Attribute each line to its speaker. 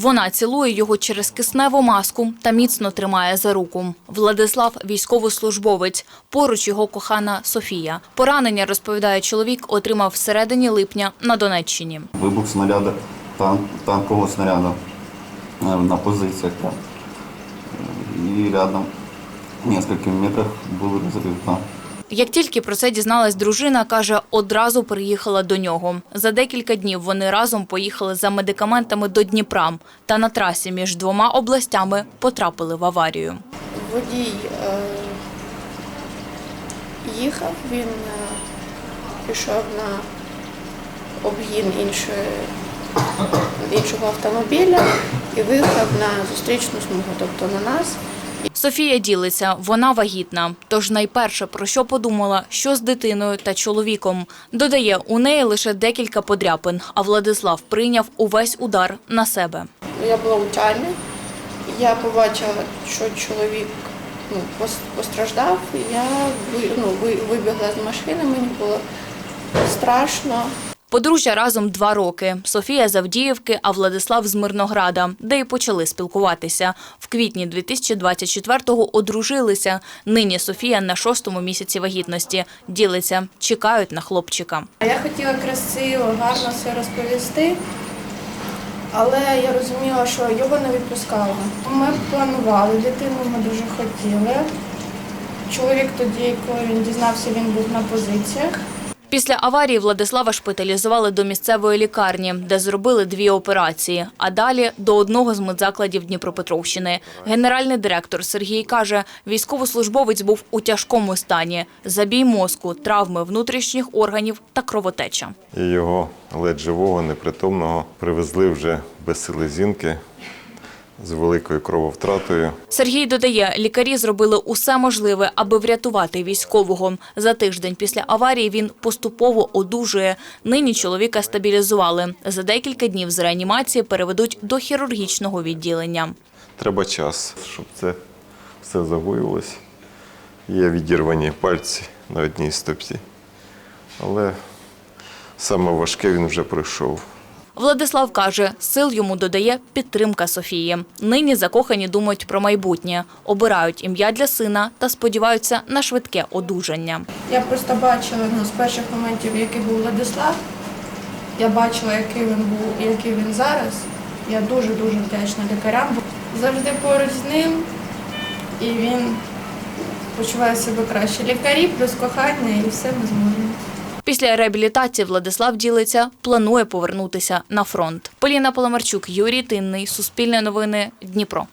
Speaker 1: Вона цілує його через кисневу маску та міцно тримає за руку. Владислав військовослужбовець. Поруч його кохана Софія. Поранення, розповідає чоловік, отримав всередині липня на Донеччині.
Speaker 2: Вибух снаряда, тан- танкового снаряда э, на позициях. там. И рядом, в нескольких метрах, был разрыв.
Speaker 1: Як тільки про це дізналась дружина, каже, одразу приїхала до нього. За декілька днів вони разом поїхали за медикаментами до Дніпра та на трасі між двома областями потрапили в аварію.
Speaker 3: Водій е, їхав, він е, пішов на обгін іншого автомобіля і виїхав на зустрічну смугу, тобто на нас.
Speaker 1: Софія ділиться, вона вагітна. Тож найперше про що подумала, що з дитиною та чоловіком. Додає, у неї лише декілька подряпин, а Владислав прийняв увесь удар на себе.
Speaker 3: Я була у тямі, я побачила, що чоловік ну, пос- постраждав, я ну, вибігла з машини, мені було страшно.
Speaker 1: Подружжя разом два роки. Софія з Авдіївки, а Владислав з Мирнограда, де й почали спілкуватися. В квітні 2024-го одружилися. Нині Софія на шостому місяці вагітності. Ділиться, чекають на хлопчика.
Speaker 3: Я хотіла красиво, гарно все розповісти, але я розуміла, що його не відпускали. Ми планували дитину, ми дуже хотіли. Чоловік тоді, коли він дізнався, він був на позиціях.
Speaker 1: Після аварії Владислава шпиталізували до місцевої лікарні, де зробили дві операції, а далі до одного з медзакладів Дніпропетровщини. Генеральний директор Сергій каже, військовослужбовець був у тяжкому стані: забій мозку, травми внутрішніх органів та кровотеча.
Speaker 4: Його ледь живого, непритомного привезли вже без селезінки з великою крововтратою.
Speaker 1: Сергій додає, лікарі зробили усе можливе, аби врятувати військового. За тиждень після аварії він поступово одужує. Нині чоловіка стабілізували. За декілька днів з реанімації переведуть до хірургічного відділення.
Speaker 4: Треба час, щоб це все загоїлось. Є відірвані пальці на одній стопці. Але саме важке він вже пройшов.
Speaker 1: Владислав каже, сил йому додає підтримка Софії. Нині закохані думають про майбутнє, обирають ім'я для сина та сподіваються на швидке одужання.
Speaker 3: Я просто бачила ну, з перших моментів, який був Владислав. Я бачила, який він був і який він зараз. Я дуже-дуже вдячна лікарям. Завжди поруч з ним, і він почуває себе краще. Лікарі плюс кохання, і все ми зможемо.
Speaker 1: Після реабілітації Владислав ділиться, планує повернутися на фронт. Поліна Поломарчук, Юрій Тинний, Суспільне новини, Дніпро.